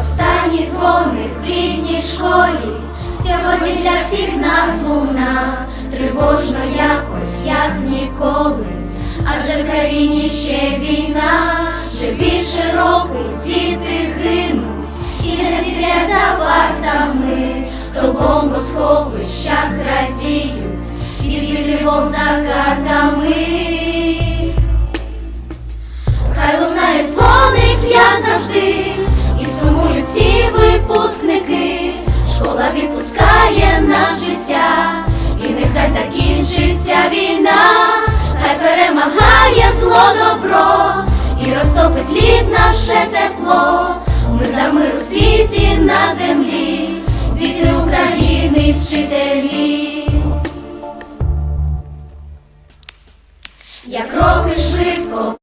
Останні дзвони в рідній школі, сьогодні для всіх нас луна, тривожно якось, як ніколи, адже в країні ще війна, вже більше року діти гинуть, і не сидять за партами, хто в бомбосховищах радіють, і від тривог за картами. було добро, і розтопить лід наше тепло, ми за мир у світі на землі, діти України, вчителі. Як роки швидко.